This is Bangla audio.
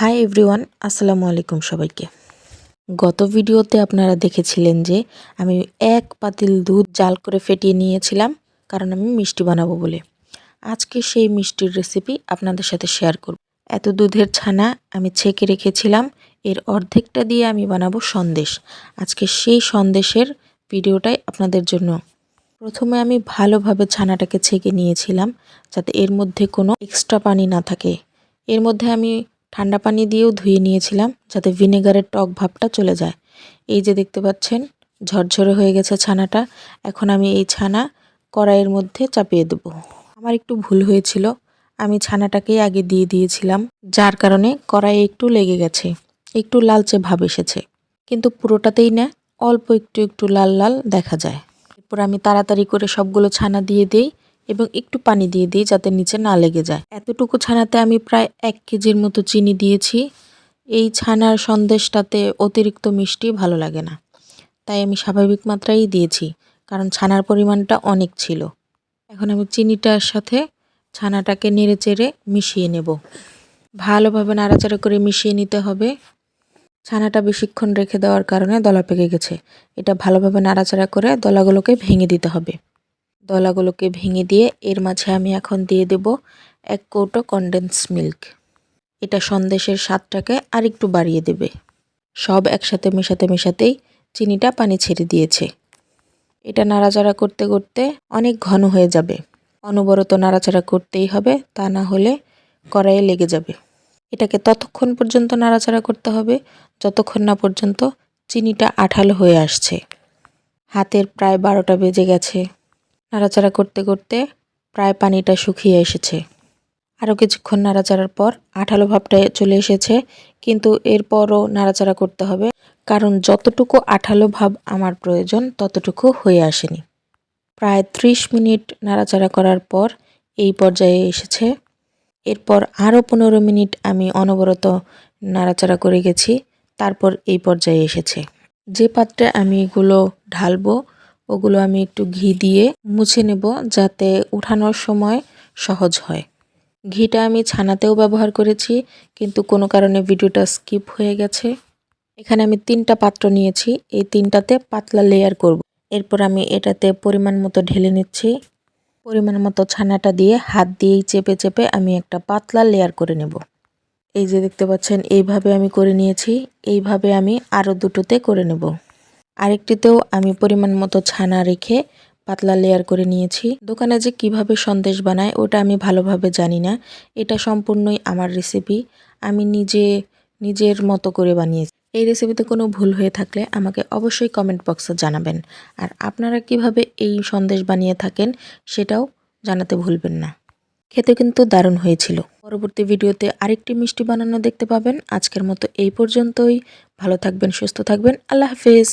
হাই এভরিওয়ান, আসসালামু আলাইকুম সবাইকে। গত ভিডিওতে আপনারা দেখেছিলেন যে আমি এক পাতিল দুধ জাল করে ফেটিয়ে নিয়েছিলাম, কারণ আমি মিষ্টি বানাবো বলে। আজকে সেই মিষ্টির রেসিপি আপনাদের সাথে শেয়ার করব। এত দুধের ছানা আমি ছেঁকে রেখেছিলাম, এর অর্ধেকটা দিয়ে আমি বানাবো সন্দেশ। আজকে সেই সন্দেশের ভিডিওটাই আপনাদের জন্য। প্রথমে আমি ভালোভাবে ছানাটাকে ছেঁকে নিয়েছিলাম, যাতে এর মধ্যে কোনো এক্সট্রা পানি না থাকে। এর মধ্যে আমি ঠান্ডা পানি দিয়েও ধুয়ে নিয়েছিলাম যাতে ভিনেগারের টক ভাবটা চলে যায়। এই যে দেখতে পাচ্ছেন, ঝরঝরে হয়ে গেছে ছানাটা। এখন আমি এই ছানা কড়াইয়ের মধ্যে চাপিয়ে দেব। আমার একটু ভুল হয়েছিল। আমি ছানাটাকেই আগে দিয়ে দিয়েছিলাম, যার কারণে কড়াইয়ে একটু লেগে গেছে, একটু লালচে ভাব এসেছে। কিন্তু পুরোটাতেই না, অল্প একটু একটু লাল লাল দেখা যায়। এরপর আমি তাড়াতাড়ি করে সবগুলো ছানা দিয়ে দিই। এবং একটু পানি দিয়ে দিই যাতে নিচে না লেগে যায়। এতটুকু ছানাতে আমি প্রায় এক কেজির মতো চিনি দিয়েছি। এই ছানার সন্দেশটাতে অতিরিক্ত মিষ্টি ভালো লাগে না। তাই আমি স্বাভাবিক মাত্রাই দিয়েছি, কারণ ছানার পরিমাণটা অনেক ছিল। এখন আমি চিনিটার সাথে ছানাটাকে নেড়ে চেড়ে মিশিয়ে নেব। ভালোভাবে নাড়াচাড়া করে মিশিয়ে নিতে হবে। ছানাটা বেশিক্ষণ রেখে দেওয়ার কারণে দলা পেকে গেছে। এটা ভালোভাবে নাড়াচাড়া করে দলাগুলোকে ভেঙে দিতে হবে। দলাগুলোকে ভেঙে দিয়ে এর মাঝে আমি এখন দিয়ে দেব এক কৌটো কনডেন্স মিল্ক এটা সন্দেশের স্বাদটাকে আর একটু বাড়িয়ে দেবে। সব একসাথে মেশাতে মেশাতেই চিনিটা পানি ছেড়ে দিয়েছে। এটা নাড়াচাড়া করতে করতে অনেক ঘন হয়ে যাবে। অনবরত নাড়াচাড়া করতেই হবে, তা না হলে কড়াইয়ে লেগে যাবে। এটাকে ততক্ষণ পর্যন্ত নাড়াচাড়া করতে হবে, যতক্ষণ না পর্যন্ত চিনিটা আঠালো হয়ে আসছে। হাতের প্রায় বারোটা বেজে গেছে। নাড়াচাড়া করতে করতে প্রায় পানিটা শুকিয়ে এসেছে। আরও কিছুক্ষণ নাড়াচাড়ার পর আঠালো ভাবটা চলে এসেছে, কিন্তু এরপরও নাড়াচাড়া করতে হবে, কারণ যতটুকু আঠালো ভাব আমার প্রয়োজন ততটুকু হয়ে আসেনি। প্রায় ত্রিশ মিনিট নাড়াচাড়া করার পর এই পর্যায়ে এসেছে। এরপর আরও পনেরো মিনিট আমি অনবরত নাড়াচাড়া করে গেছি, তারপর এই পর্যায়ে এসেছে। যে পাত্রে আমি এগুলো ঢালবো ওগুলো আমি একটু ঘি দিয়ে মুছে নেব যাতে উঠানোর সময় সহজ হয়। ঘিটা আমি ছানাতেও ব্যবহার করেছি, কিন্তু কোনো কারণে ভিডিওটা স্কিপ হয়ে গেছে। এখানে আমি তিনটা পাত্র নিয়েছি, এই তিনটাতে পাতলা লেয়ার করব। এরপর আমি এটাতে পরিমাণ মতো ঢেলে নিচ্ছি। পরিমাণ মতো ছানাটা দিয়ে হাত দিয়েই চেপে চেপে আমি একটা পাতলা লেয়ার করে নেব। এই যে দেখতে পাচ্ছেন, এইভাবে আমি করে নিয়েছি, এইভাবে আমি আরও দুটোতে করে নেব। আরেকটিতেও আমি পরিমাণ মতো ছানা রেখে পাতলা লেয়ার করে নিয়েছি। দোকানে যে কীভাবে সন্দেশ বানায়, ওটা আমি ভালোভাবে জানি না। এটা সম্পূর্ণই আমার রেসিপি আমি নিজে, নিজের মতো করে বানিয়েছি। এই রেসিপিতে কোনো ভুল হয়ে থাকলে আমাকে অবশ্যই কমেন্ট বক্সে জানাবেন। আর আপনারা কীভাবে এই সন্দেশ বানিয়ে থাকেন, সেটাও জানাতে ভুলবেন না। খেতে কিন্তু দারুণ হয়েছিল। পরবর্তী ভিডিওতে আরেকটি মিষ্টি বানানো দেখতে পাবেন। আজকের মতো এই পর্যন্তই। ভালো থাকবেন, সুস্থ থাকবেন। আল্লাহ হাফেজ।